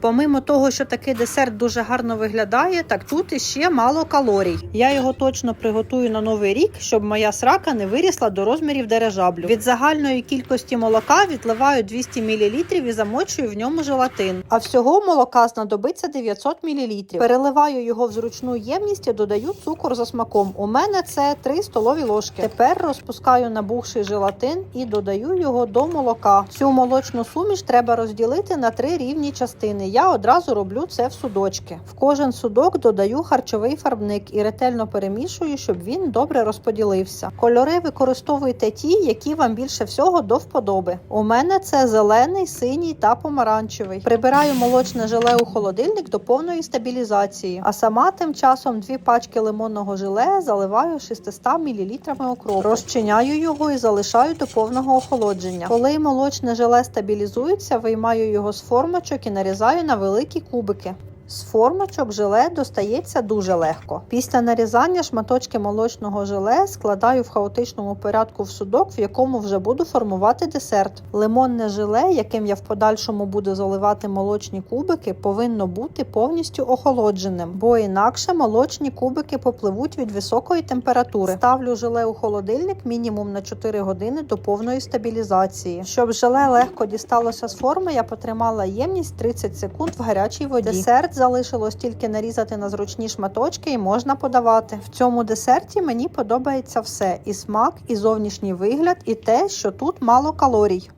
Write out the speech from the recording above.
Помимо того, що такий десерт дуже гарно виглядає, так тут іще мало калорій. Я його точно приготую на новий рік, щоб моя срака не вирісла до розмірів дирижаблю. Від загальної кількості молока відливаю 200 мл і замочую в ньому желатин. А всього молока знадобиться 900 мл. Переливаю його в зручну ємність і додаю цукор за смаком. У мене це 3 столові ложки. Тепер розпускаю набухший желатин і додаю його до молока. Цю молочну суміш треба розділити на три рівні частини. Я одразу роблю це в судочки. В кожен судок додаю харчовий фарбник і ретельно перемішую, щоб він добре розподілився. Кольори використовуйте ті, які вам більше всього до вподоби. У мене це зелений, синій та помаранчевий. Прибираю молочне желе у холодильник до повної стабілізації. А сама тим часом дві пачки лимонного желе заливаю 600 мл окропу. Розчиняю його і залишаю до повного охолодження. Коли молочне желе стабілізується, виймаю його з формочок і нарізаю на великі кубики. З формочок желе достається дуже легко. Після нарізання шматочки молочного желе складаю в хаотичному порядку в судок, в якому вже буду формувати десерт. Лимонне желе, яким я в подальшому буду заливати молочні кубики, повинно бути повністю охолодженим, бо інакше молочні кубики попливуть від високої температури. Ставлю желе у холодильник мінімум на 4 години до повної стабілізації. Щоб желе легко дісталося з форми, я потримала ємність 30 секунд в гарячій воді. Десерт залишилось тільки нарізати на зручні шматочки і можна подавати. В цьому десерті мені подобається все: і смак, і зовнішній вигляд, і те, що тут мало калорій.